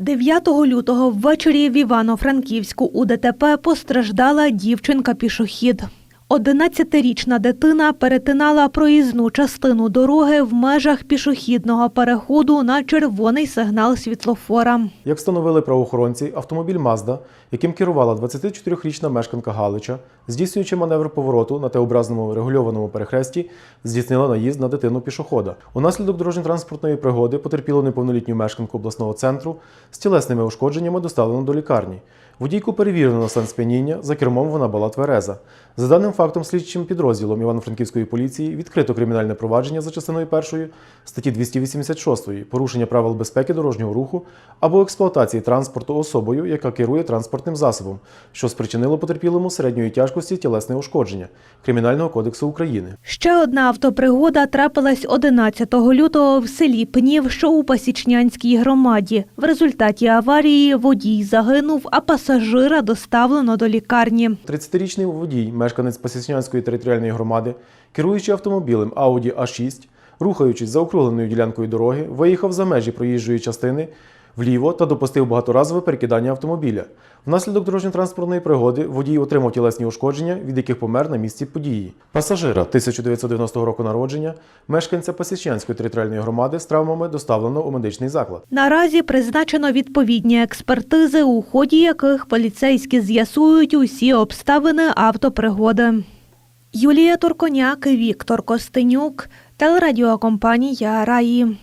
9 лютого ввечері в Івано-Франківську у ДТП постраждала дівчинка-пішохід. 11-річна дитина перетинала проїзну частину дороги в межах пішохідного переходу на червоний сигнал світлофора. Як встановили правоохоронці, автомобіль Мазда, яким керувала 24-річна мешканка Галича, здійснюючи маневр повороту на Т-образному регульованому перехресті, здійснила наїзд на дитину пішохода. Унаслідок дорожньо-транспортної пригоди потерпіло неповнолітню мешканку обласного центру з тілесними ушкодженнями доставлено до лікарні. Водійку перевірено на стан сп'яніння, за кермом вона була твереза. За даним фактом, слідчим підрозділом Івано-Франківської поліції відкрито кримінальне провадження за частиною першої статті 286 порушення правил безпеки дорожнього руху або експлуатації транспорту особою, яка керує транспортним засобом, що спричинило потерпілому середньої тяжкості тілесне ушкодження Кримінального кодексу України. Ще одна автопригода трапилась 11 лютого в селі Пнів, що у Пасічнянській громаді. В результаті аварії водій загинув, а пасажира доставлено до лікарні. 30-річний водій, мешканець Пасічнянської територіальної громади, керуючи автомобілем Audi A6, рухаючись за округленою ділянкою дороги, виїхав за межі проїжджої частини вліво та допустив багаторазове перекидання автомобіля. Внаслідок дорожньо-транспортної пригоди водій отримав тілесні ушкодження, від яких помер на місці події. Пасажира 1990 року народження, мешканця Пасічнянської територіальної громади з травмами доставлено у медичний заклад. Наразі призначено відповідні експертизи, у ході яких поліцейські з'ясують усі обставини автопригоди. Юлія Турконяк, Віктор Костенюк, телерадіокомпанія Раї.